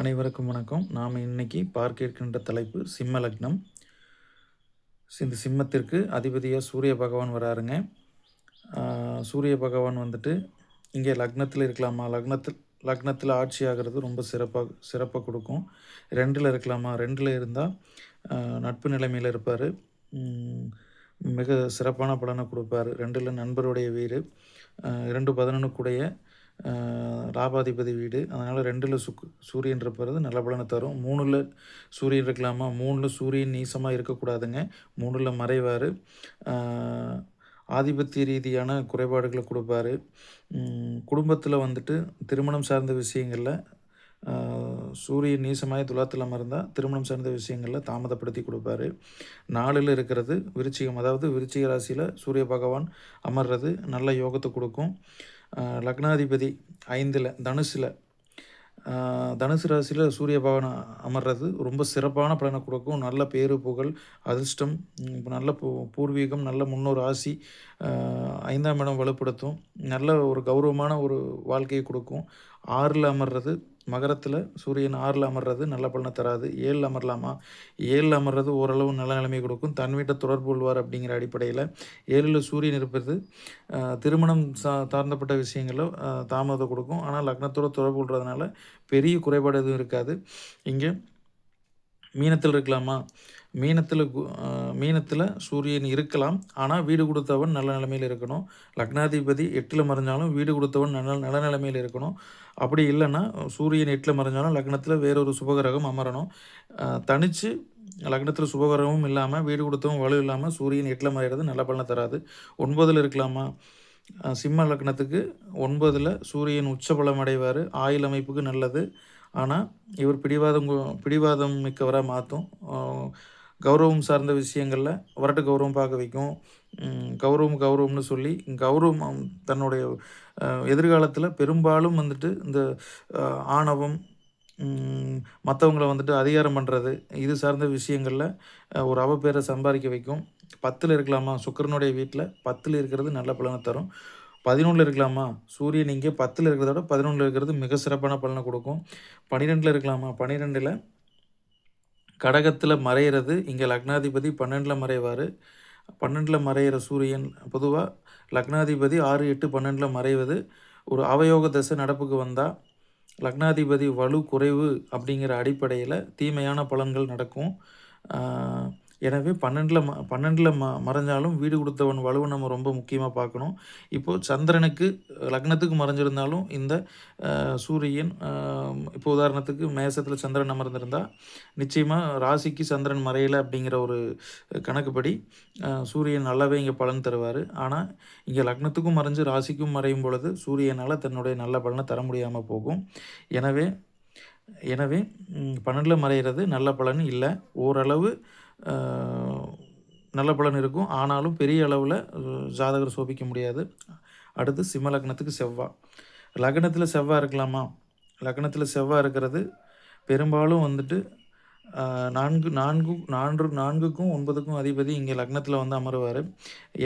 அனைவருக்கும் வணக்கம். நாம் இன்னைக்கு பார்க்க இருக்கின்ற தலைப்பு சிம்ம லக்னம். இந்த சிம்மத்திற்கு அதிபதியாக சூரிய பகவான் வராருங்க. சூரிய பகவான் வந்துட்டு இங்கே லக்னத்தில் இருக்கலாமா? லக்னத்தில் லக்னத்தில் ஆட்சி ஆகிறது ரொம்ப சிறப்பாக சிறப்பாக கொடுக்கும். ரெண்டில் இருக்கலாமா? ரெண்டில் இருந்தால் நட்பு நிலைமையில் இருப்பார். மிக சிறப்பான பலனை கொடுப்பாரு. ரெண்டில் நண்பருடைய வீடு இரண்டு பதினொன்று கூடைய லாபாதிபதி வீடு. அதனால் ரெண்டில் சுக் சூரியன் இருப்பது நல்ல பலனை தரும். மூணில் சூரியன் இருக்கலாமா? மூணில் சூரியன் நீசமாக இருக்கக்கூடாதுங்க. மூணில் மறைவார். ஆதிபத்திய ரீதியான குறைபாடுகளை கொடுப்பாரு. குடும்பத்தில் வந்துட்டு திருமணம் சார்ந்த விஷயங்களில் சூரியன் நீசமாய் துலாத்தில் அமர்ந்தால் திருமணம் சார்ந்த விஷயங்களில் தாமதப்படுத்தி கொடுப்பாரு. நாளில் இருக்கிறது விருச்சிகம். அதாவது விருச்சிக ராசியில் சூரிய பகவான் அமர்றது நல்ல யோகத்தை கொடுக்கும். லக்னாதிபதி ஐந்தில் தனுசில். தனுசு ராசியில் சூரிய பகவான் அமர்றது ரொம்ப சிறப்பான பலனை கொடுக்கும். நல்ல பேரு புகழ் அதிர்ஷ்டம் நல்ல பூ பூர்வீகம் நல்ல முன்னோர் ஆசி ஐந்தாம் இடம் வலுப்படுத்தும். நல்ல ஒரு கௌரவமான ஒரு வாழ்க்கையை கொடுக்கும். ஆறில் அமர்றது மகரத்தில் சூரியன் ஆறில் அமர்றது நல்ல பலனை தராது. ஏழில் அமரலாமா? ஏழில் அமர்றது ஓரளவு நல்ல நிலைமை கொடுக்கும். தன் வீட்டை தொடர்பு கொள்வார் அப்படிங்கிற அடிப்படையில் ஏழில் சூரியன் இருப்பது திருமணம் சா சார்ந்தப்பட்ட விஷயங்களில் தாமதத்தை கொடுக்கும். ஆனால் லக்னத்தோட தொடர்பு கொள்றதுனால பெரிய குறைபாடு எதுவும் இருக்காது. இங்கே மீனத்தில் இருக்கலாமா? மீனத்தில் கு- மீனத்தில் சூரியன் இருக்கலாம். ஆனால் வீடு கொடுத்தவன் நல்ல நிலைமையில் இருக்கணும். லக்னாதிபதி எட்டில் மறைஞ்சாலும் வீடு கொடுத்தவன் நல்ல நல்ல நிலைமையில் இருக்கணும். அப்படி இல்லைன்னா சூரியன் எட்டில் மறைஞ்சாலும் லக்னத்தில் வேறொரு சுபகிரகம் அமரணும். தனித்து தனிச்சு லக்னத்தில் சுபகிரகமும் இல்லாமல் வீடு கொடுத்தவும் வலு இல்லாமல் சூரியன் எட்டில் மறைகிறது நல்ல பலனை தராது. ஒன்பதில் இருக்கலாமா? சிம்ம லக்னத்துக்கு ஒன்பதில் சூரியன் உச்சபலம் அடைவார். ஆயுள் அமைப்புக்கு நல்லது. ஆனால் இவர் பிடிவாதம் பிடிவாதம் மிக்கவராக மாற்றும் கௌரவம் சார்ந்த விஷயங்களில் வரட்டு கௌரவம் பார்க்க வைக்கும். கௌரவம் கௌரவம்னு சொல்லி கௌரவம் தன்னுடைய எதிர்காலத்தில் பெரும்பாலும் வந்துட்டு இந்த ஆணவம் மற்றவங்கள வந்துட்டு அதிகாரம் பண்ணுறது இது சார்ந்த விஷயங்களில் ஒரு அவப்பேரை சம்பாதிக்க வைக்கும். பத்தில் இருக்கலாமா? சுக்கிரனுடைய வீட்டில் பத்தில் இருக்கிறது நல்ல பலனை தரும். பதினொன்றில் இருக்கலாமா? சூரியன் இங்கே பத்தில் இருக்கிறத விட பதினொன்றில் இருக்கிறது மிக சிறப்பான பலனை கொடுக்கும். பன்னிரெண்டில் இருக்கலாமா? பன்னிரெண்டில் கடகத்தில் மறையிறது இங்கே லக்னாதிபதி பன்னெண்டில் மறைவார். பன்னெண்டில் மறையிற சூரியன் பொதுவாக லக்னாதிபதி ஆறு எட்டு பன்னெண்டில் மறைவது ஒரு அவயோக தசை நடப்புக்கு வந்தால் லக்னாதிபதி வலு குறைவு அப்படிங்கிற அடிப்படையில் தீமையான பலன்கள் நடக்கும். எனவே பன்னெண்டில் ம பன்னெண்டில் ம மறைஞ்சாலும் வீடு கொடுத்தவன் வலுவை நம்ம ரொம்ப முக்கியமாக பார்க்கணும். இப்போது சந்திரனுக்கு லக்னத்துக்கு மறைஞ்சிருந்தாலும் இந்த சூரியன் இப்போ உதாரணத்துக்கு மேசத்தில் சந்திரன் அமர்ந்திருந்தால் நிச்சயமாக ராசிக்கு சந்திரன் மறையலை அப்படிங்கிற ஒரு கணக்குப்படி சூரியன் நல்லாவே இங்கே பலன் தருவார். ஆனால் இங்கே லக்னத்துக்கும் மறைஞ்சு ராசிக்கும் மறையும் பொழுது சூரியனால் தன்னுடைய நல்ல பலனை தர முடியாமல் போகும். எனவே எனவே பன்னெண்டில் மறைகிறது நல்ல பலன் இல்லை. ஓரளவு நல்ல பலன் இருக்கும். ஆனாலும் பெரிய அளவில் ஜாதகர் சோபிக்க முடியாது. அடுத்து சிம்ம லக்னத்துக்கு செவ்வாய் லக்னத்தில் செவ்வாய் இருக்கலாமா? லக்னத்தில் செவ்வாய் இருக்கிறது பெரும்பாலும் வந்துட்டு நான்கு நான்கு நான்கு நான்குக்கும் ஒன்பதுக்கும் அதிபதி இங்கே லக்னத்தில் வந்து அமருவார்.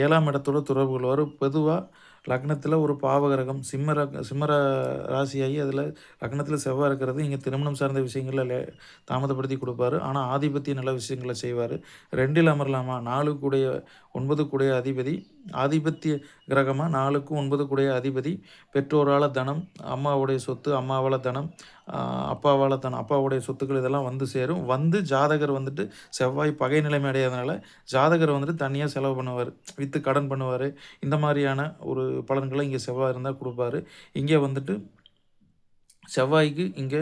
ஏழாம் இடத்தோட தொடர்பு கொள்வார். பொதுவாக லக்னத்தில் ஒரு பாவகிரகம் சிம்ம ரக சிம்ம ராசியாகி அதில் லக்னத்தில் செவ்வாய் இருக்கிறது. இங்கே திருமணம் சார்ந்த விஷயங்களில் லே தாமதப்படுத்தி கொடுப்பாரு. ஆனால் ஆதிபத்திய நல்ல விஷயங்களை செய்வார். ரெண்டில் அமரலாமா? நாலு கூடிய ஒன்பது குடைய அதிபதி ஆதிபத்திய கிரகமாக நாலுக்கும் ஒன்பது குடைய அதிபதி. பெற்றோரால் தனம் அம்மாவுடைய சொத்து அம்மாவால் தனம் அப்பாவால் தனம் அப்பாவுடைய சொத்துக்கள் இதெல்லாம் வந்து சேரும். வந்து ஜாதகர் வந்துட்டு செவ்வாய் பகை நிலைமை அடையாதனால ஜாதகர் வந்துட்டு தனியாக செலவு பண்ணுவார் விற்று கடன் பண்ணுவார். இந்த மாதிரியான ஒரு பலன்களை இங்கே செவ்வாய் இருந்தால் கொடுப்பாரு. இங்கே வந்துட்டு செவ்வாய்க்கு இங்கே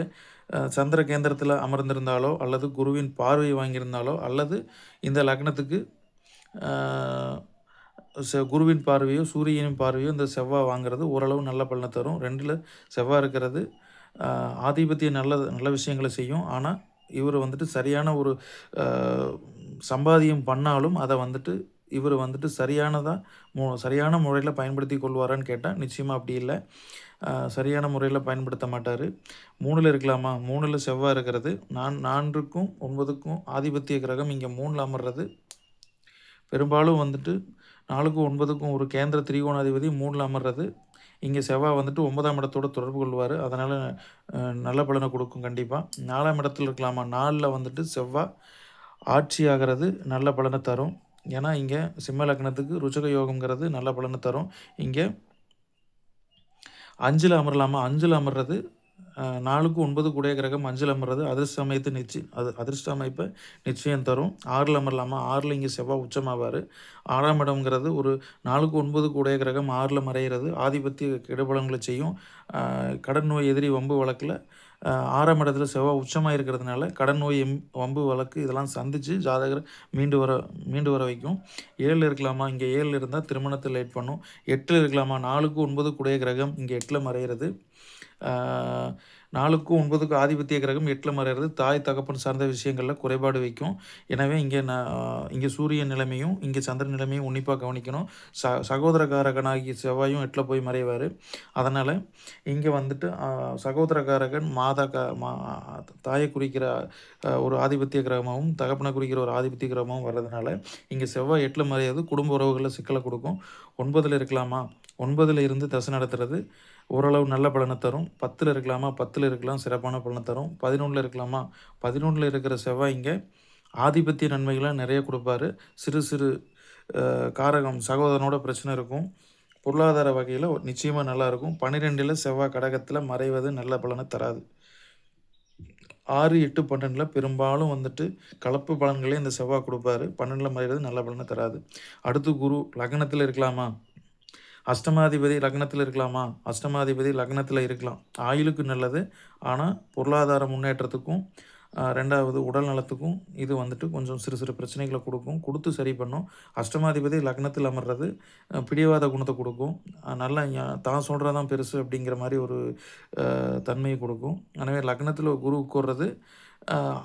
சந்திர கேந்திரத்தில் அமர்ந்திருந்தாலோ அல்லது குருவின் பார்வை வாங்கியிருந்தாலோ அல்லது இந்த லக்னத்துக்கு குருவின் பார்வையோ சூரியனின் பார்வையோ இந்த செவ்வாய் வாங்குறது ஓரளவு நல்ல பலனை தரும். ரெண்டில் செவ்வாய் இருக்கிறது ஆதிபத்திய நல்ல நல்ல விஷயங்களை செய்யும். ஆனால் இவர் வந்துட்டு சரியான ஒரு சம்பாதியம் பண்ணாலும் அதை வந்துட்டு இவர் வந்துட்டு சரியானதாக மு சரியான முறையில் பயன்படுத்தி கொள்வாரான்னு கேட்டால் நிச்சயமாக அப்படி இல்லை. சரியான முறையில் பயன்படுத்த மாட்டார். மூணில் இருக்கலாமா? மூணில் செவ்வாய் இருக்கிறது. நான் நான்குக்கும் ஒன்பதுக்கும் ஆதிபத்திய கிரகம் இங்கே மூணில் அமர்றது. பெரும்பாலும் வந்துட்டு நாலுக்கும் ஒன்பதுக்கும் ஒரு கேந்திர திரிகோணாதிபதி மூணில் அமர்றது. இங்கே செவ்வாய் வந்துட்டு ஒன்பதாம் இடத்தோட தொடர்பு கொள்வார். அதனால் நல்ல பலனை கொடுக்கும் கண்டிப்பாக நாலாம் இடத்துல இருக்கலாமா? நாலில் வந்துட்டு செவ்வாய் ஆட்சி ஆகிறது நல்ல பலனை தரும். ஏன்னா இங்கே சிம்ம லக்னத்துக்கு ருச்சக யோகங்கிறது நல்ல பலனை தரும். இங்கே அஞ்சில் அமரலாமா? அஞ்சில் அமர்றது நாலுக்கு ஒன்பது கூடிய கிரகம் அஞ்சில் அமர்றது அதிர்ஷ்ட அமைத்து நிச்சயம். அது அதிர்ஷ்ட அமைப்பை நிச்சயம் தரும். ஆறில் அமரலாமா? ஆறில் இங்கே செவ்வாய் உச்சமாவார். ஆறாம் இடம்ங்கிறது ஒரு நாலுக்கு ஒன்பது கூடிய கிரகம் ஆறில் மறைகிறது. ஆதிபத்திய கெடுபலங்களை செய்யும். கடன் நோய் எதிரி வம்பு வழக்கில் ஆறாம் இடத்துல செவ்வாய் உச்சமாக இருக்கிறதுனால கடன் நோய் எம் வம்பு வழக்கு இதெல்லாம் சந்தித்து ஜாதகர் மீண்டு வர மீண்டு வர வைக்கும். ஏழில் இருக்கலாமா? இங்கே ஏழில் இருந்தால் திருமணத்தை லேட் பண்ணும். எட்டில் இருக்கலாமா? நாலுக்கு ஒன்பது கூடிய கிரகம் இங்கே எட்டில் மறைகிறது. நாலுக்கும் ஒன்பதுக்கும் ஆதிபத்திய கிரகம் எட்டில் மறைகிறது தாய் தகப்பன் சார்ந்த விஷயங்களில் குறைபாடு வைக்கும். எனவே இங்கே நான் இங்கே சூரியன் நிலைமையும் இங்கே சந்திர நிலைமையும் உன்னிப்பாக கவனிக்கணும். ச சகோதரகாரகனாகிய செவ்வாயும் எட்டில் போய் மறைவார். அதனால் இங்கே வந்துட்டு சகோதரகாரகன் மாதா க மா தாயை குறிக்கிற ஒரு ஆதிபத்திய கிரகமாகவும் தகப்பனை குறிக்கிற ஒரு ஆதிபத்திய கிரகமாகவும் வர்றதுனால இங்கே செவ்வாய் எட்டில் மறையாது குடும்ப உறவுகளில் சிக்கலை கொடுக்கும். ஒன்பதில் இருக்கலாமா? ஒன்பதில் இருந்து தசை நடத்துறது. ஓரளவு நல்ல பலனை தரும். பத்தில் இருக்கலாமா? பத்தில் இருக்கலாம். சிறப்பான பலனை தரும். பதினொன்றில் இருக்கலாமா? பதினொன்றில் இருக்கிற செவ்வாய் இங்கே ஆதிபத்திய நன்மைகளை நிறைய கொடுப்பாரு. சிறு சிறு காரகம் சகோதரனோட பிரச்சனை இருக்கும். பொருளாதார வகையில் நிச்சயமாக நல்லாயிருக்கும் பன்னிரெண்டில் செவ்வாய் கடகத்தில் மறைவது நல்ல பலனை தராது. ஆறு எட்டு பன்னெண்டில் பெரும்பாலும் வந்துட்டு கலப்பு பலன்களே இந்த செவ்வாய் கொடுப்பாரு. பன்னெண்டில் மறைவது நல்ல பலனை தராது. அடுத்து குரு லக்னத்தில் இருக்கலாமா? அஷ்டமாதிபதி லக்னத்தில் இருக்கலாமா? அஷ்டமாதிபதி லக்னத்தில் இருக்கலாம். ஆயுளுக்கு நல்லது. ஆனால் பொருளாதார முன்னேற்றத்துக்கும் ரெண்டாவது உடல் நலத்துக்கும் இது வந்துட்டு கொஞ்சம் சிறு சிறு பிரச்சனைகளை கொடுக்கும். கொடுத்து சரி பண்ணும். அஷ்டமாதிபதி லக்னத்தில் அமர்றது பிடிவாத குணத்தை கொடுக்கும். நல்லா ஞா- தான் சொல்கிறதான் பெருசு அப்படிங்கிற மாதிரி ஒரு தன்மையை கொடுக்கும். எனவே லக்னத்தில் குரு உட்கொள்றது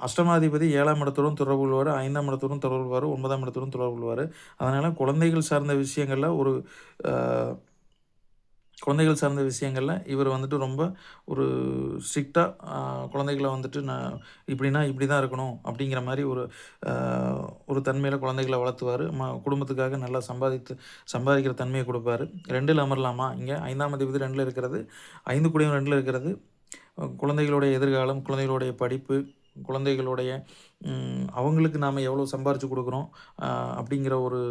அஷ்டமாதிபதி ஏழாம் இடத்துடன் தொடர்பு கொள்வார் ஐந்தாம் இடத்துடன் தொடர்பு கொள்வார் ஒன்பதாம் இடத்துடன் தொடர்பு கொள்வார் அதனால் குழந்தைகள் சார்ந்த விஷயங்களில் ஒரு குழந்தைகள் சார்ந்த விஷயங்களில் இவர் வந்துட்டு ரொம்ப ஒரு ஸ்ட்ரிக்டாக குழந்தைகளை வந்துட்டு நான் இப்படின்னா இப்படி தான் இருக்கணும் அப்படிங்கிற மாதிரி ஒரு ஒரு தன்மையில் குழந்தைகளை வளர்த்துவார். ம குடும்பத்துக்காக நல்லா சம்பாதித்து சம்பாதிக்கிற தன்மையை கொடுப்பாரு. ரெண்டில் அமரலாமா? இங்கே ஐந்தாம் அதிபதி ரெண்டில் இருக்கிறது ஐந்து கூடியும் ரெண்டில் இருக்கிறது. குழந்தைகளுடைய எதிர்காலம் குழந்தைகளுடைய படிப்பு குழந்தைகளுடைய அவங்களுக்கு நாம் எவ்வளோ சம்பாரித்து கொடுக்குறோம் அப்படிங்கிற ஒரு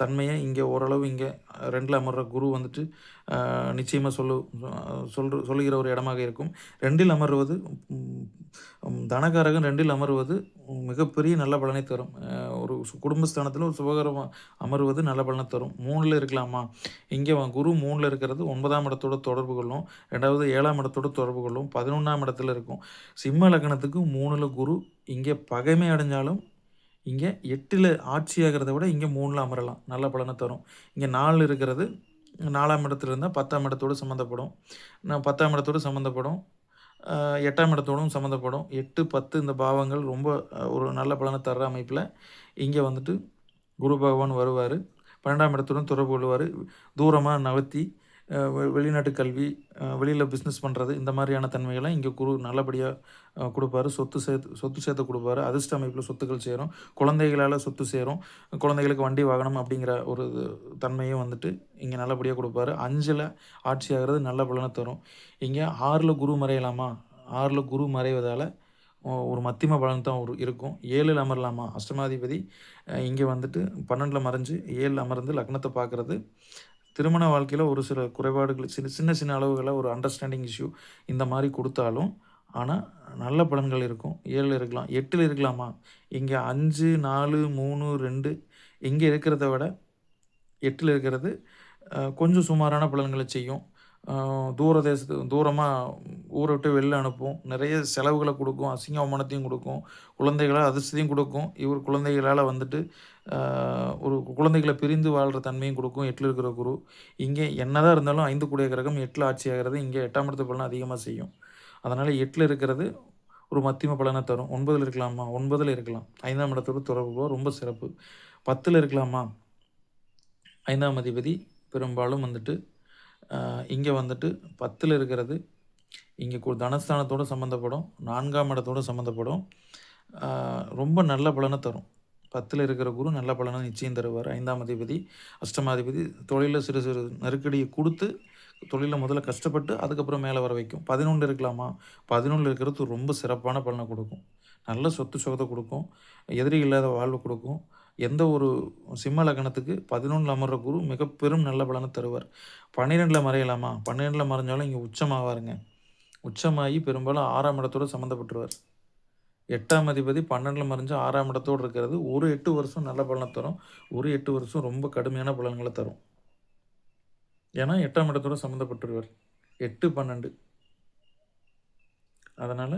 தன்மையை இங்கே ஓரளவு இங்கே ரெண்டில் அமர்ற குரு வந்துட்டு நிச்சயமாக சொல்லு சொல்ற சொல்லுகிற ஒரு இடமாக இருக்கும். ரெண்டில் அமர்வது தனகாரகன் ரெண்டில் அமர்வது மிகப்பெரிய நல்ல பலனை தரும். ஒரு குடும்பஸ்தானத்தில் ஒரு சுபகரமாக அமர்வது நல்ல பலனை தரும். மூணில் இருக்கலாமா? இங்கே குரு மூணில் இருக்கிறது ஒன்பதாம் இடத்தோட தொடர்பு கொள்ளும் ரெண்டாவது ஏழாம் இடத்தோட தொடர்பு கொள்ளும் பதினொன்றாம் இடத்துல இருக்கும். சிம்ம லக்னத்துக்கு மூணில் குரு இங்கே பகைமை அடைஞ்சாலும் இங்கே எட்டில் ஆட்சியாகிறத விட இங்கே மூணில் அமரலாம். நல்ல பலனை தரும். இங்கே நாலு இருக்கிறது. நாலாம் இடத்துல இருந்தால் பத்தாம் இடத்தோடு சம்மந்தப்படும். நான் பத்தாம் இடத்தோடு சம்மந்தப்படும். எட்டாம் இடத்தோடும் சம்மந்தப்படும். எட்டு பத்து இந்த பாவங்கள் ரொம்ப ஒரு நல்ல பலனை தர்ற அமைப்பில் இங்கே வந்துட்டு குரு பகவான் வருவார். பன்னெண்டாம் இடத்துடன் தொடர்பு கொள்வார். தூரமாக நகர்த்தி வெளிநாட்டு கல்வி வெளியில் பிஸ்னஸ் பண்ணுறது இந்த மாதிரியான தன்மைகளை இங்கே குரு நல்லபடியாக கொடுப்பாரு. சொத்து சேர்த்து சொத்து சேர்த்து கொடுப்பாரு. அதிர்ஷ்ட அமைப்பில் சொத்துக்கள் சேரும். குழந்தைகளால் சொத்து சேரும். குழந்தைகளுக்கு வண்டி வாகனம் அப்படிங்கிற ஒரு தன்மையும் வந்துட்டு இங்கே நல்லபடியாக கொடுப்பாரு. அஞ்சில் ஆட்சி ஆகிறது நல்ல பலனை தரும். இங்கே ஆறில் குரு மறையலாமா? ஆறில் குரு மறைவதால் ஒரு மத்தியம பலன் தான் ஒரு இருக்கும். ஏழில் அமரலாமா? அஷ்டமாதிபதி இங்கே வந்துட்டு பன்னெண்டில் மறைஞ்சு ஏழில் அமர்ந்து லக்னத்தை பார்க்குறது திருமண வாழ்க்கையில் ஒரு சில குறைபாடுகள் சின்ன சின்ன சின்ன அளவுகளில் ஒரு அண்டர்ஸ்டாண்டிங் இஷ்யூ இந்த மாதிரி கொடுத்தாலும் ஆனால் நல்ல பலன்கள் இருக்கும். ஏழில் இருக்கலாம் எட்டில் இருக்கலாமா? இங்கே அஞ்சு நாலு மூணு ரெண்டு இங்கே இருக்கிறத விட எட்டில் இருக்கிறது கொஞ்சம் சுமாரான பலன்களை செய்யும். தூர தேசத்து தூரமாக ஊரை விட்டு வெளில அனுப்பும். நிறைய செலவுகளை கொடுக்கும் அசிங்க அவமானத்தையும் கொடுக்கும் குழந்தைகளால் அதிர்ஷ்டத்தையும் கொடுக்கும். இவர் குழந்தைகளால் வந்துட்டு ஒரு குழந்தைகளை பிரிந்து வாழ்கிற தன்மையும் கொடுக்கும். எட்டில் இருக்கிற குரு. இங்கே என்னதான் இருந்தாலும் ஐந்து கூடிய கிரகம் எட்டில் ஆட்சி ஆகிறது. இங்கே எட்டாம் இடத்து பலன் அதிகமாக செய்யும். அதனால் எட்டில் இருக்கிறது ஒரு மத்தியம பலனை தரும். ஒன்பதில் இருக்கலாமா? ஒன்பதில் இருக்கலாம். ஐந்தாம் இடத்தோடு தொடர்பு ரொம்ப சிறப்பு. பத்தில் இருக்கலாமா? ஐந்தாம் அதிபதி பெரும்பாலும் வந்துட்டு இங்கே வந்துட்டு பத்தில் இருக்கிறது இங்கே கு- தனஸ்தானத்தோட சம்மந்தப்படும் நான்காம் இடத்தோட சம்மந்தப்படும் ரொம்ப நல்ல பலனை தரும். பத்தில் இருக்கிற குரு நல்ல பலனை நிச்சயம் தருவார். ஐந்தாம் அதிபதி அஷ்டமாதிபதி தொழிலில் சிறு சிறு நெருக்கடியை கொடுத்து தொழிலில் முதல்ல கஷ்டப்பட்டு அதுக்கப்புறம் மேலே வர வைக்கும். பதினொன்று இருக்கலாமா? பதினொன்று இருக்கிறது ரொம்ப சிறப்பான பலனை கொடுக்கும். நல்ல சொத்து சுகத்தை கொடுக்கும். எதிரி இல்லாத வாழ்வு கொடுக்கும். எந்த ஒரு சிம்ம லக்னத்துக்கு பதினொன்றில் அமர்ற குரு மிக பெரும் நல்ல பலனை தருவார். பன்னிரெண்டில் மறையலாமா? பன்னிரெண்டில் மறைஞ்சாலும் இங்கே உச்சமாவாருங்க. உச்சமாகி பெரும்பாலும் ஆறாம் இடத்தோட சம்மந்தப்பட்டுருவார் எட்டாம் அதிபதி பன்னெண்டில் மறைஞ்சு ஆறாம் இடத்தோடு இருக்கிறது ஒரு எட்டு வருஷம் நல்ல பலனை தரும். ஒரு எட்டு வருஷம் ரொம்ப கடுமையான பலன்களை தரும். ஏன்னா எட்டாம் இடத்தோட சம்மந்தப்பட்டுருவார் எட்டு பன்னெண்டு. அதனால்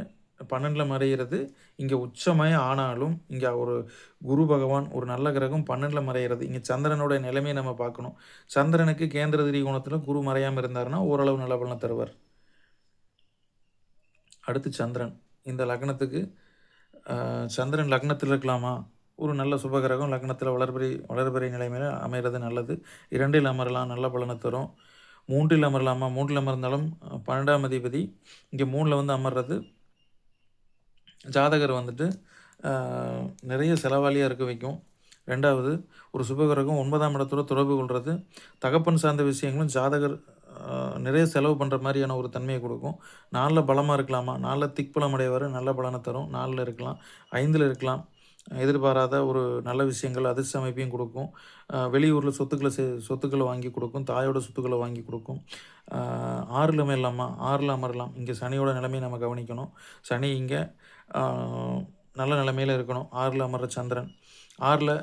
பன்னெண்டில் மறைகிறது இங்கே உச்சமாய் ஆனாலும் இங்கே ஒரு குரு பகவான் ஒரு நல்ல கிரகம் பன்னெண்டில் மறைகிறது இங்கே சந்திரனோட நிலைமையை நம்ம பார்க்கணும். சந்திரனுக்கு கேந்திர திரிகோணத்தில் குரு மறையாமல் இருந்தாருன்னா ஓரளவு நல்ல பலனை தருவார். அடுத்து சந்திரன். இந்த லக்னத்துக்கு சந்திரன் லக்னத்தில் இருக்கலாமா? ஒரு நல்ல சுபகிரகம் லக்னத்தில் வளர்பிறை வளர்பிறை நிலைமையில் அமைகிறது நல்லது. இரண்டில் அமரலாம் நல்ல பலனை தரும். மூன்றில் அமரலாமா? மூன்றில் அமர்ந்தாலும் பன்னெண்டாம் அதிபதி இங்கே மூணில் வந்து அமர்றது ஜாதகர் வந்துட்டு நிறைய செலவாளியாக இருக்க வைக்கும். ரெண்டாவது ஒரு சுபகரகம் ஒன்பதாம் இடத்தோட தொடர்பு கொள்வது தகப்பன் சார்ந்த விஷயங்களும் ஜாதகர் நிறைய செலவு பண்ணுற மாதிரியான ஒரு தன்மையை கொடுக்கும். நாளில் பலமாக இருக்கலாமா? நாளில் திக்பலம் அடைவார் நல்ல பலனை தரும். நாலில் இருக்கலாம் ஐந்தில் இருக்கலாம். எதிர்பாராத ஒரு நல்ல விஷயங்கள் அதிர்ஷ்ட அமைப்பையும் கொடுக்கும். வெளியூரில் சொத்துக்களை செ- சொத்துக்களை வாங்கி கொடுக்கும். தாயோட சொத்துக்களை வாங்கி கொடுக்கும். ஆறில் இல்லாமா ஆறில் அமரலாம். இங்கே சனியோட நிலைமையை நம்ம கவனிக்கணும். சனி இங்கே நல்ல நிலைமையில் இருக்கணும். ஆறில் அமர்ற சந்திரன். ஆறில்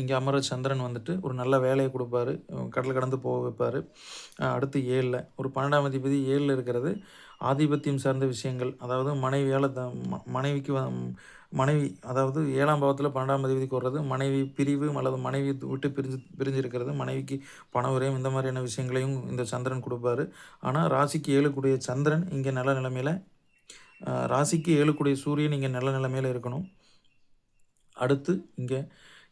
இங்கே அமர சந்திரன் வந்துட்டு ஒரு நல்ல வேலையை கொடுப்பாரு. கடல் கடந்து போக வைப்பார். அடுத்து ஏழில். ஒரு பன்னெண்டாம் அதிபதி ஏழில் இருக்கிறது. ஆதிபத்தியம் சார்ந்த விஷயங்கள். அதாவது மனைவியால் த மனைவிக்கு மனைவி அதாவது ஏழாம் பாவத்தில் பன்னெண்டாம் அதிபதிக்கு வர்றது மனைவி பிரிவு அல்லது மனைவி விட்டு பிரிஞ்சு பிரிஞ்சிருக்கிறது மனைவிக்கு பண உரையும் இந்த மாதிரியான விஷயங்களையும் இந்த சந்திரன் கொடுப்பாரு. ஆனால் ராசிக்கு ஏழுக்குடைய சந்திரன் இங்கே நல்ல நிலைமையில் ராசிக்கு ஏழுக்குடைய சூரியன் இங்கே நல்ல நிலைமையில் இருக்கணும். அடுத்து இங்கே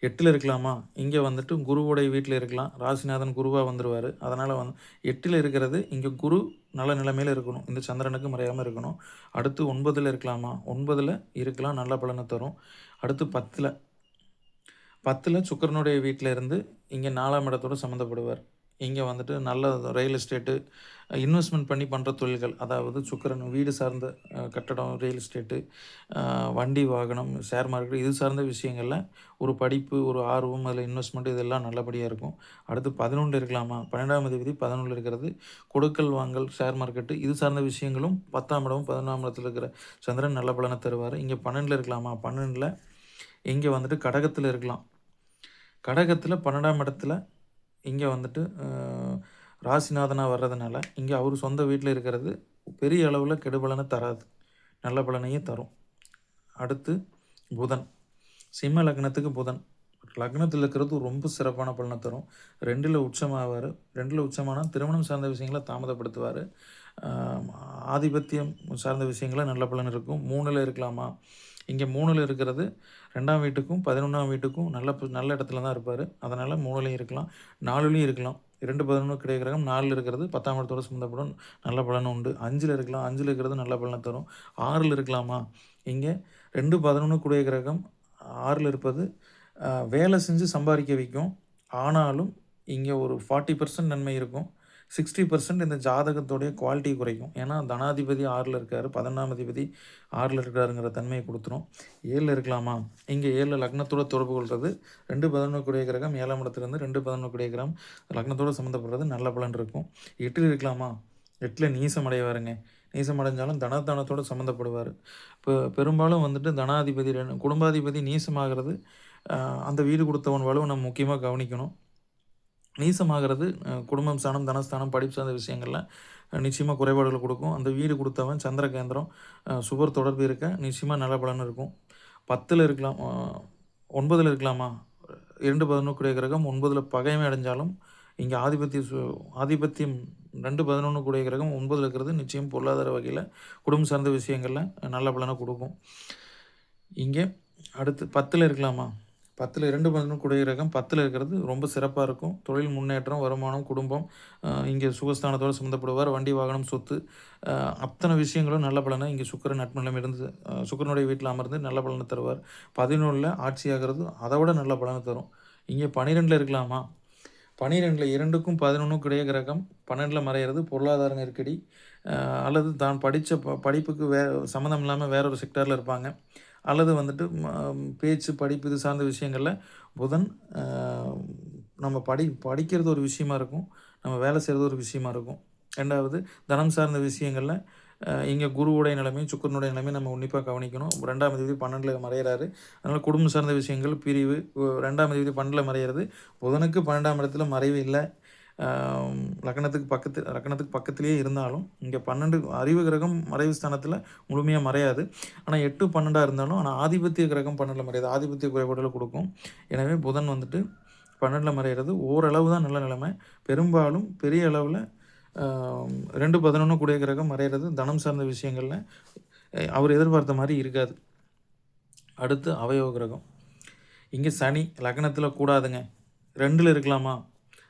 எட்டில் இருக்கலாமா? இங்கே வந்துட்டு குருவுடைய வீட்டில் இருக்கலாம். ராசிநாதன் குருவாக வந்துடுவார் அதனால் வந்து எட்டில் இருக்கிறது இங்கே குரு நல்ல நிலைமையில் இருக்கணும். இந்த சந்திரனுக்கு மறையாமல் இருக்கணும். அடுத்து ஒன்பதில் இருக்கலாமா? ஒன்பதில் இருக்கலாம். நல்ல பலனை தரும். அடுத்து பத்தில் பத்தில் சுக்கரனுடைய வீட்டில் இருந்து இங்கே நாலாம் இடத்தோட சம்மந்தப்படுவார். இங்கே வந்துட்டு நல்ல ரயில் எஸ்டேட்டு இன்வெஸ்ட்மெண்ட் பண்ணி பண்ணுற தொழில்கள் அதாவது சுக்கரன் வீடு சார்ந்த கட்டடம் ரியல் எஸ்டேட்டு வண்டி வாகனம் ஷேர் மார்க்கெட் இது சார்ந்த விஷயங்களில் ஒரு படிப்பு ஒரு ஆர்வம் அதில் இன்வெஸ்ட்மெண்ட் இதெல்லாம் நல்லபடியாக இருக்கும். அடுத்து பதினொன்று இருக்கலாமா? பன்னெண்டாம் தேதி பதினொன்று இருக்கிறது. கொடுக்கல் வாங்கல் ஷேர் மார்க்கெட்டு இது சார்ந்த விஷயங்களும் பத்தாம் இடமும் பதினொன்றாம் இடத்துல இருக்கிற சந்திரன் நல்ல பலனை தருவார். இங்கே பன்னெண்டில் இருக்கலாமா? பன்னெண்டில் இங்கே வந்துட்டு கடகத்தில் இருக்கலாம். கடகத்தில் பன்னெண்டாம் இடத்துல இங்கே வந்துட்டு ராசிநாதனாக வர்றதுனால இங்கே அவர் சொந்த வீட்டில் இருக்கிறது பெரிய அளவில் கெடுபலனை தராது. நல்ல பலனையும் தரும். அடுத்து புதன். சிம்ம லக்னத்துக்கு புதன். லக்னத்தில் இருக்கிறது ரொம்ப சிறப்பான பலனை தரும். ரெண்டில் உச்சமாவார். ரெண்டில் உச்சமானால் திருமணம் சார்ந்த விஷயங்களை தாமதப்படுத்துவார். ஆதிபத்தியம் சார்ந்த விஷயங்கள நல்ல பலன் இருக்கும். மூணில் இருக்கலாமா? இங்கே மூணில் இருக்கிறது ரெண்டாம் வீட்டுக்கும் பதினொன்றாம் வீட்டுக்கும் நல்ல ப- நல்ல இடத்துல தான் இருப்பார். அதனால் மூணுலேயும் இருக்கலாம். நாலுலேயும் இருக்கலாம். இரண்டு பதினொன்று கிடைய கிரகம் நாலில் இருக்கிறது பத்தாம் இடத்தோட சம்மந்தப்படும் நல்ல பலன் உண்டு. அஞ்சில் இருக்கலாம் அஞ்சில் இருக்கிறது நல்ல பலனை தரும். ஆறில் இருக்கலாமா? இங்கே ரெண்டு பதினொன்று கூடிய கிரகம் ஆறில் இருப்பது வேலை செஞ்சு சம்பாதிக்க வைக்கும். ஆனாலும் இங்கே ஒரு ஃபார்ட்டி பர்சன்ட் நன்மை இருக்கும். சிக்ஸ்டி பர்சன்ட் இந்த ஜாதகத்தோடைய குவாலிட்டி குறைக்கும் ஏன்னா தனாதிபதி ஆறில் இருக்கார் பதினொன்றாம் அதிபதி ஆறில் இருக்காருங்கிற தன்மையை கொடுத்துரும். ஏழில் இருக்கலாமா? இங்கே ஏழில் லக்னத்தோட தொடர்பு கொள்வது ரெண்டு பதினொன்று கிரகம் ஏழாம் இடத்துலேருந்து ரெண்டு பதினொன்று கிரகம் லக்னத்தோடு சம்மந்தப்படுறது நல்ல பலன் இருக்கும். எட்டில் இருக்கலாமா? எட்டில் நீசம் அடைவாருங்க. நீசம் அடைஞ்சாலும் தனதானத்தோட சம்மந்தப்படுவார். இப்போ பெரும்பாலும் வந்துட்டு தனாதிபதி ரெண்டு- குடும்பாதிபதி நீசமாகிறது அந்த வீடு கொடுத்தவன் வலுவை நம்ம முக்கியமாக கவனிக்கணும். நீசமாகிறது குடும்பம் ஸ்தானம் தனஸ்தானம் படிப்பு சார்ந்த விஷயங்களில் நிச்சயமாக குறைபாடுகளை கொடுக்கும். அந்த வீடு கொடுத்தவன் சந்திர கேந்திரம் சுவர் தொடர்பு இருக்க நிச்சயமாக நல்ல பலன் இருக்கும். பத்தில் இருக்கலாம் ஒன்பதில் இருக்கலாமா? இரண்டு பதினொன்று கூடிய கிரகம் ஒன்பதில் பகைமை அடைஞ்சாலும் இங்கே ஆதிபத்திய சு ஆதிபத்தியம் ரெண்டு பதினொன்று கூடிய கிரகம் ஒன்பதில் இருக்கிறது நிச்சயம் பொருளாதார வகையில் குடும்பம் சார்ந்த விஷயங்களில் நல்ல பலனை கொடுக்கும். இங்கே அடுத்து பத்தில் இருக்கலாமா? பத்தில் இரண்டு பதினொன்று குடியிரகம் பத்தில் இருக்கிறது ரொம்ப சிறப்பாக இருக்கும். தொழில் முன்னேற்றம் வருமானம் குடும்பம் இங்கே சுகஸ்தானத்தோடு சம்மந்தப்படுவார் வண்டி வாகனம் சொத்து அத்தனை விஷயங்களும் நல்ல பலனை இங்கே சுக்கரன் நட்பநிலம் இருந்து சுக்கரனுடைய சுக்கிரனுடைய வீட்டில் அமர்ந்து நல்ல பலனை தருவார். பதினொன்றில் ஆட்சியாகிறது அதை விட நல்ல பலனை தரும். இங்கே பன்னிரெண்டில் இருக்கலாமா? பனிரெண்டில் இரண்டுக்கும் பதினொன்றுக்கும் கிடைய கிரகம் பன்னெண்டில் மறையிறது பொருளாதார நெருக்கடி அல்லது தான் படித்த ப படிப்புக்கு வே சம்மந்தம் இல்லாமல் வேற ஒரு செக்டாரில் இருப்பாங்க. அல்லது வந்துட்டு ம- பேச்சு படிப்பு இது சார்ந்த விஷயங்களில் புதன் நம்ம படி படிக்கிறது ஒரு விஷயமா இருக்கும். நம்ம வேலை செய்கிறது ஒரு விஷயமா இருக்கும். ரெண்டாவது தனம் சார்ந்த விஷயங்களில் இங்கே குருவுடைய நிலைமையும் சுக்கரனுடைய நிலைமையும் நம்ம உன்னிப்பாக கவனிக்கணும். ரெண்டாம் தேதி பன்னெண்டில் மறையிறாரு. அதனால் குடும்பம் சார்ந்த விஷயங்கள் பிரிவு ரெண்டாம் தேதி பன்னெண்டில் மறையிறது. புதனுக்கு பன்னெண்டாம் இடத்துல மறைவு இல்லை. லக்கணத்துக்கு லக்னத்துக்கு பக்கத்து லக்னத்துக்கு பக்கத்துலேயே இருந்தாலும் இங்கே பன்னெண்டு அறிவு கிரகம் மறைவு ஸ்தானத்தில் முழுமையாக மறையாது. ஆனால் எட்டு பன்னெண்டாக இருந்தாலும் ஆனால் ஆதிபத்திய கிரகம் பன்னெண்டில் மறையாது. ஆதிபத்திய குறைபாடுகளை கொடுக்கும். எனவே புதன் வந்துட்டு பன்னெண்டில் மறைகிறது ஓரளவு தான் நல்ல நிலைமை. பெரும்பாலும் பெரிய அளவில் ரெண்டு பதினொன்று கூடிய கிரகம் மறைகிறது தனம் சார்ந்த விஷயங்களில் அவர் எதிர்பார்த்த மாதிரி இருக்காது. அடுத்து அவயவ கிரகம். இங்கே சனி லக்னத்தில் கூடாதுங்க. ரெண்டில் இருக்கலாமா?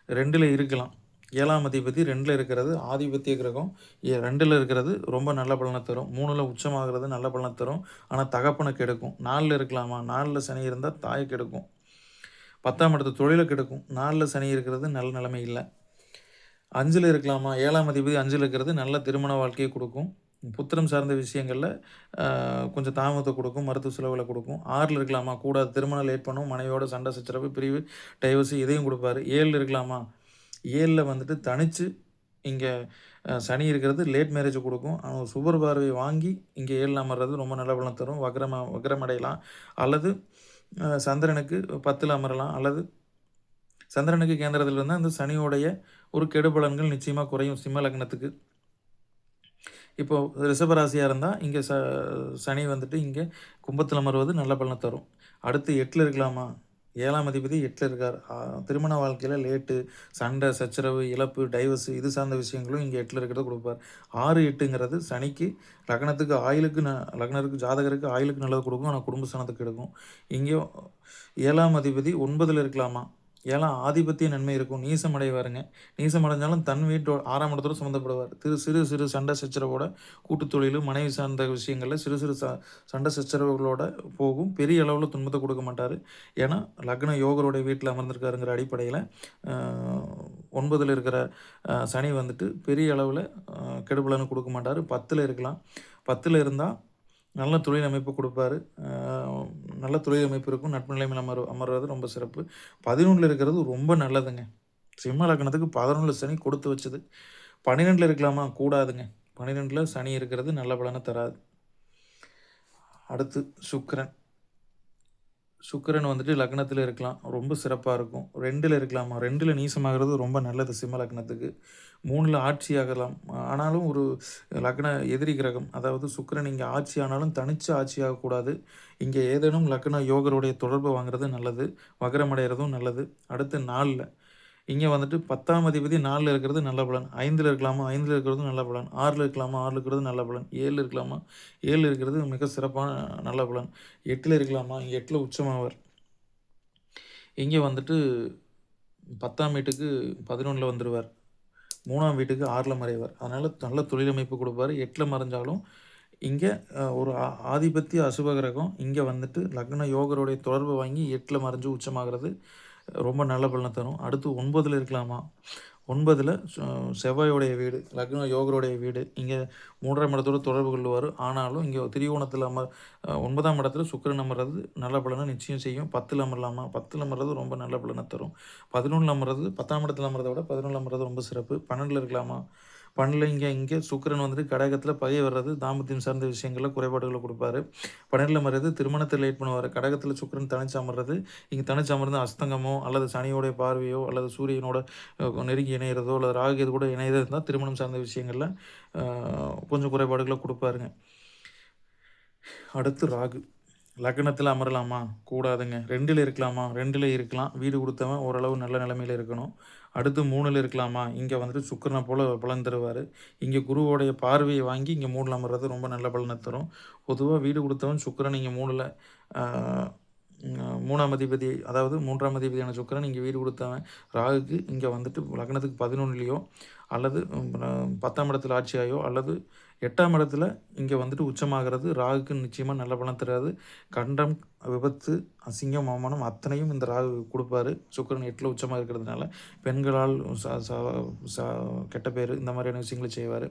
ரெண்டில் இருக்கலாம். ஏழாம் அதிபதி ரெண்டில் இருக்கிறது ஆதிபத்திய கிரகம் ஏ- ரெண்டில் இருக்கிறது ரொம்ப நல்ல பலனை தரும். மூணில் உச்சமாகிறது நல்ல பலனை தரும். ஆனால் தகப்பனை கெடுக்கும். நாலில் இருக்கலாமா? நாலில் சனி இருந்தால் தாயை கெடுக்கும். பத்தாம் இடத்து தொழிலை கெடுக்கும். நாலில் சனி இருக்கிறது நல்ல நிலைமை இல்லை. அஞ்சில் இருக்கலாமா? ஏழாம் அதிபதி அஞ்சில் இருக்கிறது நல்ல திருமண வாழ்க்கையை கொடுக்கும். புத்திரம் சார்ந்த விஷயங்களில் கொஞ்சம் தாமதத்தை கொடுக்கும் மருத்துவ செலவுகளை கொடுக்கும். ஆறில் இருக்கலாமா? கூடாது. திருமணம் லேட் பண்ணும். மனைவியோட சண்டை சச்சரவு பிரிவு டைவர்ஸு இதையும் கொடுப்பாரு. ஏழில் இருக்கலாமா? ஏழில் வந்துட்டு தனித்து இங்கே சனி இருக்கிறது லேட் மேரேஜ் கொடுக்கும். ஆனால் சுபர் பார்வை வாங்கி இங்கே ஏழில் அமர்றது ரொம்ப நல்ல பலம் தரும். வக்ரம வக்ரமடையலாம் அல்லது சந்திரனுக்கு பத்தில் அமரலாம். அல்லது சந்திரனுக்கு கேந்திரத்தில் இருந்தால் அந்த சனியோடைய ஒரு கெடுபலன்கள் நிச்சயமாக குறையும். சிம்ம லக்னத்துக்கு. இப்போ ரிஷபராசியாக இருந்தால் இங்கே ச சனி வந்துட்டு இங்கே கும்பத்தில் அமர்வது நல்ல பலனை தரும். அடுத்து எட்டில் இருக்கலாமா? ஏழாம் அதிபதி எட்டில் இருக்கார். திருமண வாழ்க்கையில் லேட்டு சண்டை சச்சரவு இழப்பு டைவர்ஸ் இது சார்ந்த விஷயங்களும் இங்கே எட்டில் இருக்கிறத கொடுப்பார். ஆறு எட்டுங்கிறது சனிக்கு லக்னத்துக்கு ஆயிலுக்கு ந லக்னருக்கு ஜாதகருக்கு ஆயிலுக்கு நல்லது கொடுக்கும். ஆனால் குடும்ப சனத்துக்கு எடுக்கும். இங்கே ஏழாம் அதிபதி ஒன்பதில் இருக்கலாமா? ஏன்னா ஆதிபத்திய நன்மை இருக்கும். நீசம் அடைவாருங்க நீசம் அடைஞ்சாலும் தன் வீட்டோட ஆறாம் இடத்தோடு சம்மந்தப்படுவார் திரு சிறு சிறு சண்டை சச்சரவோட கூட்டுத் தொழிலும் மனைவி சார்ந்த விஷயங்களில் சிறு சிறு ச சண்டை சச்சரவுகளோட போகும். பெரிய அளவில் துன்பத்தை கொடுக்க மாட்டார். ஏன்னா லக்ன யோகருடைய வீட்டில் அமர்ந்திருக்காருங்கிற அடிப்படையில் ஒன்பதில் இருக்கிற சனி வந்துட்டு பெரிய அளவில் கெடுபலன்னு கொடுக்க மாட்டார். பத்தில் இருக்கலாம். பத்தில் இருந்தால் நல்ல தொழில் அமைப்பு கொடுப்பாரு. நல்ல தொழில் அமைப்பு இருக்கும் நட்பு நிலைமையில் அமர் அமர்றது ரொம்ப சிறப்பு. பதினொன்றில் இருக்கிறது ரொம்ப நல்லதுங்க. சிம்ம லக்னத்துக்கு பதினொன்றில் சனி கொடுத்து வச்சது. பன்னிரெண்டில் இருக்கலாமா? கூடாதுங்க. பன்னிரெண்டில் சனி இருக்கிறது நல்ல பலனை தராது. அடுத்து சுக்கரன். சுக்கரன் வந்துட்டு லக்னத்தில் இருக்கலாம். ரொம்ப சிறப்பாக இருக்கும். ரெண்டில் இருக்கலாமா? ரெண்டில் நீசமாகிறது ரொம்ப நல்லது சிம்ம லக்னத்துக்கு. மூணில் ஆட்சி ஆகலாம். ஆனாலும் ஒரு லக்ன எதிரி கிரகம் அதாவது சுக்கரன் இங்கே ஆட்சி ஆனாலும் தனிச்சு ஆட்சி ஆகக்கூடாது. இங்கே ஏதேனும் லக்ன யோகருடைய தொடர்பு வாங்குறது நல்லது வகரமடைகிறதும் நல்லது. அடுத்து நாளில். இங்கே வந்துட்டு பத்தாம் அதிபதி நாலில் இருக்கிறது நல்ல பலன். ஐந்தில் இருக்கலாமா? ஐந்தில் இருக்கிறது நல்ல பலன். ஆறில் இருக்கலாமா? ஆறில் இருக்கிறது நல்ல பலன். ஏழில் இருக்கலாமா? ஏழில் இருக்கிறது மிக சிறப்பான நல்ல பலன். எட்டில் இருக்கலாமா? இங்கே எட்டில் உச்சமாவார். இங்கே வந்துட்டு பத்தாம் வீட்டுக்கு பதினொன்றில் வந்துடுவார் மூணாம் வீட்டுக்கு ஆறில் மறைவார். அதனால் நல்ல தொழிலமைப்பு கொடுப்பார். எட்டில் மறைஞ்சாலும் இங்கே ஒரு ஆதிபத்திய அசுபகிரகம் இங்கே வந்துட்டு லக்ன யோகருடைய தொடர்பு வாங்கி எட்டில் மறைஞ்சு உச்சமாகிறது ரொம்ப நல்ல பலனை தரும். அடுத்து ஒன்பதில் இருக்கலாமா? ஒன்பதில் செவ்வாயோடைய வீடு லக்ன யோகருடைய வீடு. இங்கே மூன்றாம் இடத்தோடு தொடர்பு கொள்வார் ஆனாலும் இங்கே திரிகோணத்தில் அமர் ஒன்பதாம் இடத்துல சுக்கரன் அமர்றது நல்ல பலனை நிச்சயம் செய்யும். பத்தில் அமரலாமா? பத்தில் அமர்றது ரொம்ப நல்ல பலனை தரும். பதினொன்றில் அமர்றது பத்தாம் இடத்துல அமர்றதை விட பதினொன்றில் அமர்றது ரொம்ப சிறப்பு. பன்னெண்டில் இருக்கலாமா? பன்னெண்டில் இங்கே இங்கே சுக்கிரன் வந்துட்டு கடகத்தில் பகை வர்றது தாமத்தியம் சார்ந்த விஷயங்களில் குறைபாடுகளை கொடுப்பாரு. பன்னெண்டில் அமர்றது திருமணத்தை லேட் பண்ணுவார். கடகத்தில் சுக்கிரன் தனிச்சு அமர்றது இங்கே தனிச்சு அமர்ந்து அஸ்தங்கமோ அல்லது சனியோடைய பார்வையோ அல்லது சூரியனோட நெருங்கி இணையிறதோ அல்லது ராகு இது கூட இணையதாக இருந்தால் திருமணம் சார்ந்த விஷயங்களில் கொஞ்சம் குறைபாடுகளை கொடுப்பாருங்க. அடுத்து ராகு. லக்னத்தில் அமரலாமா? கூடாதுங்க. ரெண்டில் இருக்கலாமா? ரெண்டில் இருக்கலாம். வீடு கொடுத்தவன் ஓரளவு நல்ல நிலைமையில் இருக்கணும். அடுத்து மூணில் இருக்கலாமா? இங்கே வந்துட்டு சுக்கிரனை போல் பலன் தருவார். இங்கே குருவோடைய பார்வையை வாங்கி இங்கே மூணில் அமர்றது ரொம்ப நல்ல பலனை தரும். பொதுவாக வீடு கொடுத்தவன் சுக்கிரன் இங்கே மூணில் மூணாம் அதிபதி அதாவது மூன்றாம் அதிபதியான சுக்கரன் இங்கே வீடு கொடுத்தவன். ராகுக்கு இங்கே வந்துட்டு லக்னத்துக்கு பதினொன்றுலையோ அல்லது பத்தாம் இடத்துல ஆட்சியாயோ அல்லது எட்டாம் இடத்துல இங்கே வந்துட்டு உச்சமாகிறது. ராகுக்கு நிச்சயமாக நல்ல பலன் தராது. கண்டம் விபத்து அசிங்கம் அவமானம் அத்தனையும் இந்த ராகு கொடுப்பாரு. சுக்கிரன் எட்டில் உச்சமாக இருக்கிறதுனால பெண்களால் கெட்ட பேர் இந்த மாதிரியான விஷயங்களை செய்வார்.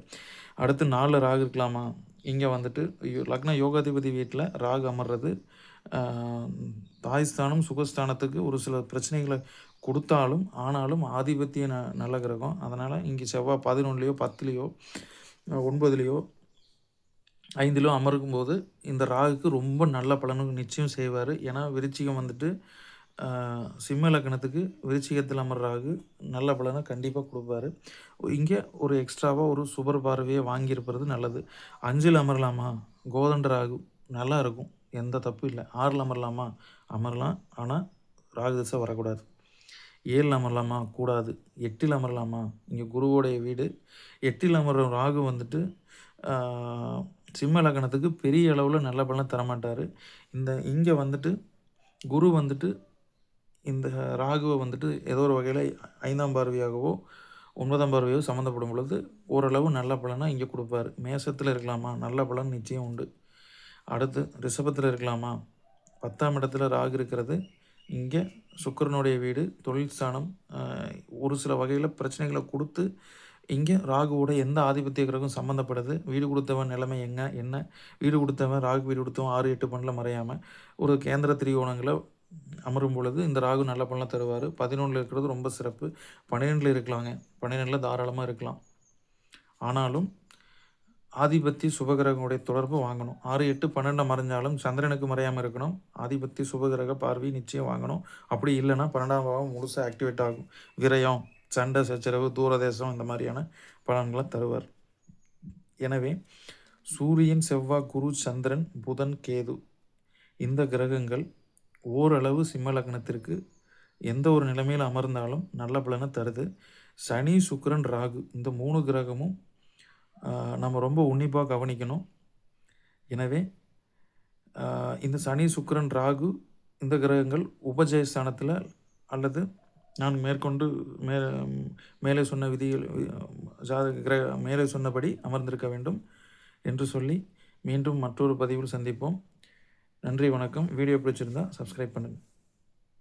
அடுத்து நாலில் ராகு இருக்கலாமா? இங்கே வந்துட்டு லக்ன யோகாதிபதி வீட்டில் ராகு அமர்றது. தாய்ஸ்தானம் சுகஸ்தானத்துக்கு ஒரு சில பிரச்சனைகளை கொடுத்தாலும் ஆனாலும் ஆதிபத்திய ந நல்ல கிரகம். அதனால் இங்கே செவ்வாய் பதினொன்றுலையோ பத்துலேயோ ஒன்பதுலேயோ ஐந்திலோ அமருக்கும் போது இந்த ராகுக்கு ரொம்ப நல்ல பலனும் நிச்சயம் செய்வார். ஏன்னா விருச்சிகம் வந்துட்டு சிம்ம லக்கணத்துக்கு விருச்சிகத்தில் அமர் ராகு நல்ல பலனை கண்டிப்பாக கொடுப்பாரு. இங்கே ஒரு எக்ஸ்ட்ராவாக ஒரு சுபர் பார்வையை வாங்கியிருப்பது நல்லது. அஞ்சில் அமரலாமா? கோதண்ட ராகு நல்லா இருக்கும். எந்த தப்பும் இல்லை. ஆறில் அமரலாமா? அமரலாம். ஆனால் ராகு திசை வரக்கூடாது. ஏழில் அமரலாமா? கூடாது. எட்டில் அமரலாமா? இங்கே குருவோடைய வீடு. எட்டில் அமர்ற ராகு வந்துட்டு சிம்ம லக்னத்துக்கு பெரிய அளவில் நல்ல பலன் தரமாட்டார். இந்த இங்கே வந்துட்டு குரு வந்துட்டு இந்த ராகுவை வந்துட்டு ஏதோ ஒரு வகையில் ஐந்தாம் பார்வையாகவோ ஒன்பதாம் பார்வையோ சம்மந்தப்படும் பொழுது ஓரளவு நல்ல பலனாக இங்கே கொடுப்பாரு. மேசத்தில் இருக்கலாமா? நல்ல பலன் நிச்சயம் உண்டு. அடுத்து ரிஷபத்தில் இருக்கலாமா? பத்தாம் இடத்துல ராகு இருக்கிறது. இங்கே சுக்கிரனுடைய வீடு தொழில் ஸ்தானம் ஒரு சில வகையில் பிரச்சனைகளை கொடுத்து இங்கே ராகுவோட எந்த ஆதிபத்திய கிரகம் சம்மந்தப்படுது வீடு கொடுத்தவன் நிலைமை எங்க? என்ன? வீடு கொடுத்தவன் ராகு வீடு கொடுத்தவன் ஆறு எட்டு பண்ணில் மறையாமல் ஒரு கேந்திர திரிகோணங்களை அமரும் பொழுது இந்த ராகு நல்ல பலனை தருவார். பதினொன்றில் இருக்கிறது ரொம்ப சிறப்பு. பன்னிரெண்டில் இருக்கலாங்க. பன்னிரெண்டில் தாராளமாக இருக்கலாம். ஆனாலும் ஆதிபத்திய சுபகிரகங்களுடைய தொடர்பு வாங்கணும். ஆறு எட்டு பன்னெண்டை மறைஞ்சாலும் சந்திரனுக்கு மறையாமல் இருக்கணும். ஆதிபத்திய சுபகிரக பார்வை நிச்சயம் வாங்கணும். அப்படி இல்லைன்னா பன்னெண்டாம் பாவம் முழுசாக ஆக்டிவேட் ஆகும். விரயம் சண்டை சச்சரவு தூரதேசம் இந்த மாதிரியான பலன்களை தருவார். எனவே சூரியன் செவ்வாய் குரு சந்திரன் புதன் கேது இந்த கிரகங்கள் ஓரளவு சிம்ம லக்னத்திற்கு எந்த ஒரு நிலைமையில் அமர்ந்தாலும் நல்ல பலனை தருது. சனி சுக்கரன் ராகு இந்த மூணு கிரகமும் நம்ம ரொம்ப உன்னிப்பாக கவனிக்கணும். எனவே இந்த சனி சுக்கரன் ராகு இந்த கிரகங்கள் உபஜயஸ்தானத்தில் அல்லது நான் மேற்கொண்டு மே மேலே சொன்ன விதிகள் ஜாத கிரக மேலே சொன்னபடி அமர்ந்திருக்க வேண்டும் என்று சொல்லி மீண்டும் மற்றொரு பதிவில் சந்திப்போம். நன்றி வணக்கம். வீடியோ பிடிச்சிருந்தா சப்ஸ்கிரைப் பண்ணுங்கள்